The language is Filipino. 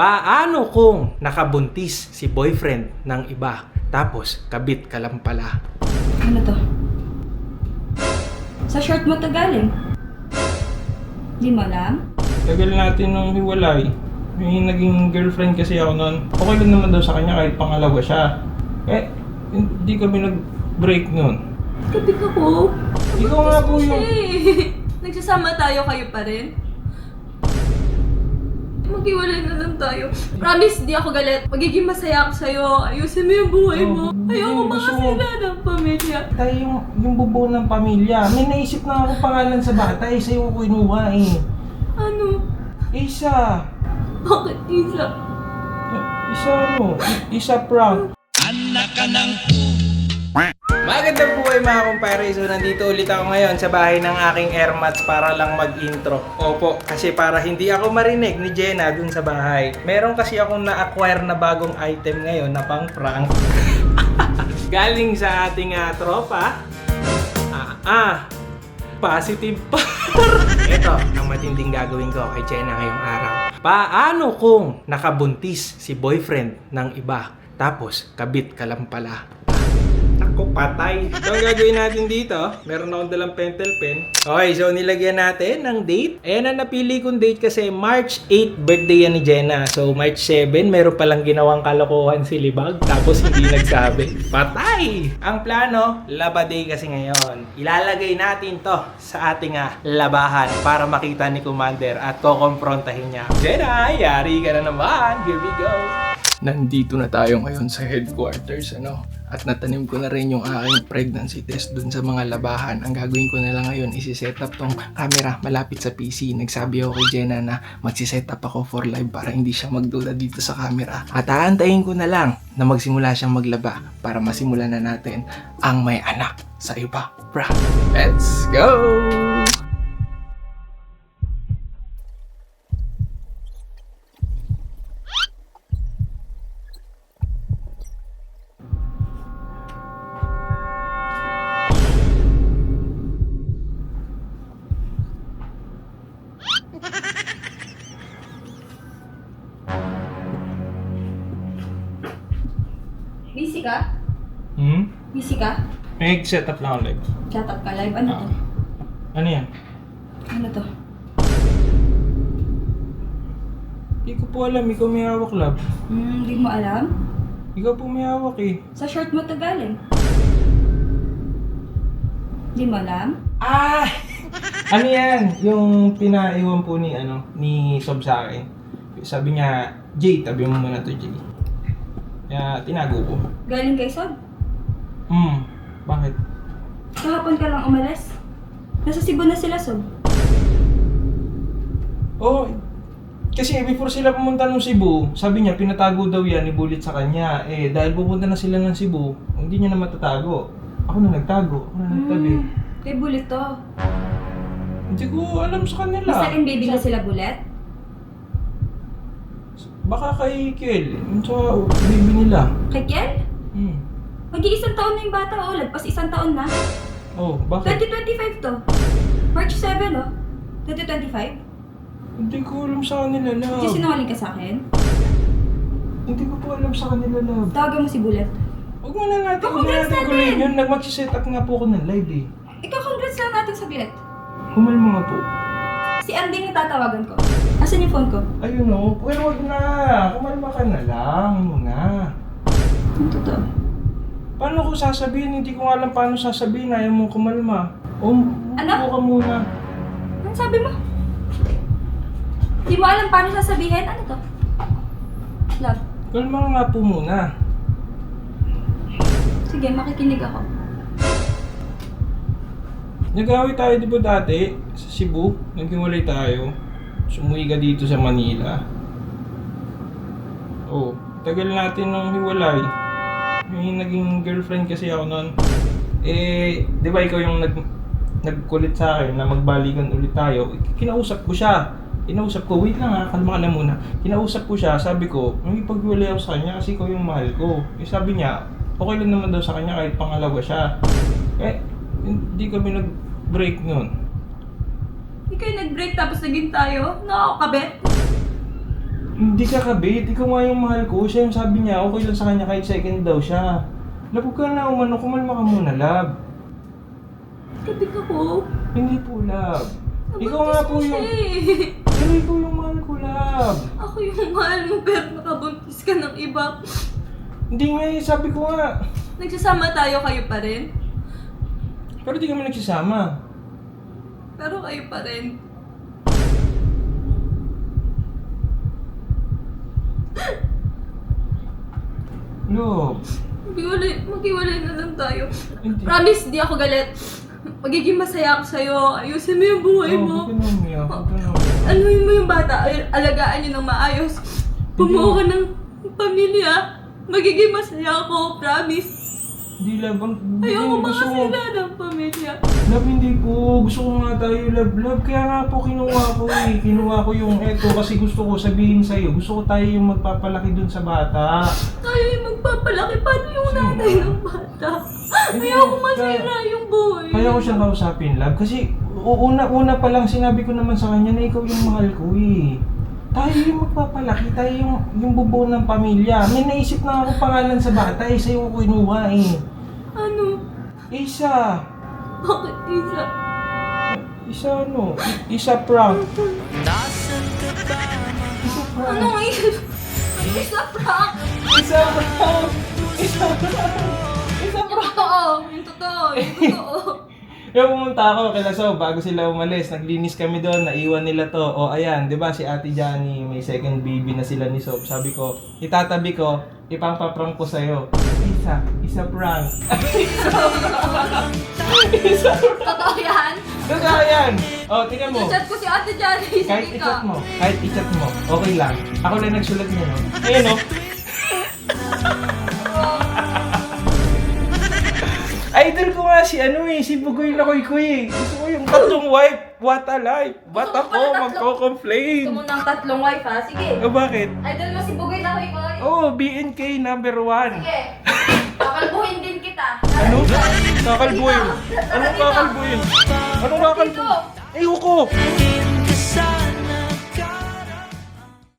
Paano kung nakabuntis si boyfriend ng iba tapos kabit ka lang pala? Ano to? Sa short mo to galing? Di mo alam? Tagal natin nung hiwalay. May naging girlfriend kasi ako noon. Okay lang naman daw sa kanya kahit pangalawa siya. Eh, hindi kami nag-break noon. Kapit ako. Ikaw nga po yung... Nagsasama tayo kayo pa rin? Maghiwalay na lang tayo. Promise, di ako galit. Magiging masaya ako sa'yo. Ayusin mo yung buhay mo. Oh, Ayoko hindi, gusto mo. makasila ng pamilya. Tayo yung, yung bubuo ng pamilya. May naisip na ako pangalan sa bata eh. Sa'yo ko kinuha eh. Ano? Isa. Bakit isa? Isa ano? Isa prank. Magandang buhay mga kumpare. So nandito ulit ako ngayon sa bahay ng aking airmats para lang mag-intro. Opo, kasi para hindi ako marinig ni Jenna dun sa bahay. Meron kasi akong na-acquire na bagong item ngayon na pang prank. Galing sa ating ah, tropa. Ah, ah, positive pa. Ito ang matinding gagawin ko kay Jenna ngayong araw. Paano kung nakabuntis si boyfriend ng iba tapos kabit ka lang pala? Ako patay. So, ang gagawin natin dito, meron akong dalang pentel pen. Okay, so nilagyan natin ng date. Ayan ang napili kong date kasi March 8 birthday yan ni Jenna. So, March 7, meron palang ginawang kalokohan si Libag. Tapos hindi nagsabi. Patay! Ang plano, laba day kasi ngayon. Ilalagay natin to sa ating ah, labahan para makita ni Commander at kukomprontahin niya. Jenna, yari ka na naman. Here we go. Nandito na tayo ngayon sa headquarters, ano? At natanim ko na rin yung aking pregnancy test dun sa mga labahan. Ang gagawin ko na lang ngayon, isi-set up tong camera malapit sa PC. Nagsabi ako kay Jenna na magsi-set up ako for live para hindi siya magduda dito sa camera. At aantayin ko na lang na magsimula siyang maglaba para masimulan na natin ang may anak sa iba. Bra, let's go! Busy ka? Hmm? Busy ka? May set up lang ako live. Chat up ka live. Ano to? Ano yan? Ano to? Hindi ko po alam. Ikaw may hawak, love. Hmm, di mo alam? Ikaw po may hawak eh. Sa short mo to galing? Di mo alam? Ah! ano yan? Yung pinaiwan po ni, ano, ni Sob sa akin. Sabi niya, Jay, tabi mo muna to, Jay. Kaya tinago ko. Galing kay Sob? Hmm, bakit? Kahapon ka lang umalis? Nasa Cebu na sila, Sob. Oh, kasi before sila pumunta ng Cebu, sabi niya, pinatago daw yan ni Bullet sa kanya. Eh, dahil pupunta na sila ng Cebu, hindi niya na matatago. Ako na nagtago, ako na nagtabi. Hmm, kay Bullet to. Hindi ko alam sa kanila. Second baby na sila, Bullet? Baka kay Kel, yung sa baby nila. Kay Ken? Hmm. Mag-iisang taon na yung bata, oh. Lagpas isang taon na. Oh, bakit? 2025 to. March 7, oh. 2025? Hindi ko alam sa kanila, love. Kasi sinungaling ka sa akin. Hindi ko po alam sa kanila, love. Tawagan mo si Bullet. Huwag mo na natin, huwag na natin kuloy yun. Nag-set up nga po ako ng live eh. Ikaw, congrats lang natin saglit. Kumalma nga po. Si Andy yung tatawagan ko. Asan yung phone ko? Ayun o, pero wag na. Kumalma ka na lang muna. Ang totoo. Paano ko sasabihin? Hindi ko nga alam paano sasabihin. Ayaw mo kumalma. O, Ano? upo ka muna. Anong sabi mo? Di mo alam paano sasabihin? Ano to? Love. Kalma ka nga po muna. Sige, makikinig ako. Nag-away tayo di ba dati? Sa Cebu? Naghiwalay tayo. Sumuwi ka dito sa Manila. Oh, tagal natin nung hiwalay. May naging girlfriend kasi ako noon. Eh, di ba ikaw yung nag nagkulit sa akin na magbalikan ulit tayo. Kinausap ko siya. Kinausap ko, wait lang ha, kalma ka lang muna. Kinausap ko siya, sabi ko, may paghiwalay ako sa kanya kasi ikaw yung mahal ko. Eh, sabi niya, okay lang naman daw sa kanya kahit pangalawa siya. Eh, hindi kami nag-break noon. Kayo nag-break tapos naging tayo? Nakakabet? Hindi ka kabit, ikaw nga yung mahal ko. Siya yung sabi niya, okay lang sa kanya kahit second daw siya. Huwag ka na umano, kumalma ka muna, love. Kapit ako. Hindi po. Ikaw Nabuntis nga po yung... siya eh. Pero ikaw yung mahal ko, love. Ako yung mahal mo pero nakabuntis ka ng iba. Hindi nga eh, sabi ko nga. Nagsasama tayo kayo pa rin. Pero di kami nagsasama. Pero kayo pa rin. Love. Maghiwalay, maghiwalay na lang tayo. Hindi. Promise, di ako galit. Magiging masaya ako sa'yo. Ayusin mo yung buhay Oh, mo. huwag ka na umiyak, huwag ka na umiyak. Anuhin mo yung bata. Ay- Alagaan niyo ng maayos. Bumuo ka ng pamilya. Magiging masaya ako. Promise. Hindi, love. Ang, Ayoko gusto ko. makasila ng pamilya. Love, hindi po. Gusto ko nga tayo, love, love. Kaya nga po kinuha ko eh. Kinuha ko yung eto kasi gusto ko sabihin sa'yo. Gusto ko tayo yung magpapalaki dun sa bata. Tayo yung magpapalaki. Paano yung nanay ng bata? Hindi, Ayoko kaya- masira yung buhay. Kaya ko siyang kausapin, love. Kasi una-una pa lang sinabi ko naman sa kanya na ikaw yung mahal ko eh. Tayo yung magpapalaki, tayo yung, yung bubuo ng pamilya. May naisip na ako pangalan sa bata eh. Sa'yo ko kinuha eh. Ano? Isa. Bakit isa? Isa ano? I- Isa prank. Isa prank. Anong isa? Isa prank? Isa prank. Isa prank. Isa Yung prank. totoo. Yung totoo. Yung totoo. Yung pumunta ako kila So, bago sila umalis, naglinis kami doon, naiwan nila to. O ayan, di ba si Ate Johnny, may second baby na sila ni Soap. Sabi ko, itatabi ko, ipangpaprank ko sa'yo. Isa, isa prank. isa prank. Totoo yan? Totoo yan. O, tingnan mo. Chat ko si Ate Janice. Kahit i-chat mo, kahit i-chat mo, okay lang. Ako lang nagsulat niya, no? Ayun, no? Nga si ano eh, si Bugoy Lakoy ko eh. Gusto ko yung tatlong wife, what a life. Ba't Gusto mo ako pala tatlo? magko-complain? Gusto mo ng tatlong wife ha? Sige. O bakit? Idol mo si Bugoy na ko. Oh, BNK number one. Sige. Kakalbuhin din kita. Ano? Kakalbuhin. Anong kakalbuhin? Anong kakalbuhin? Ayoko!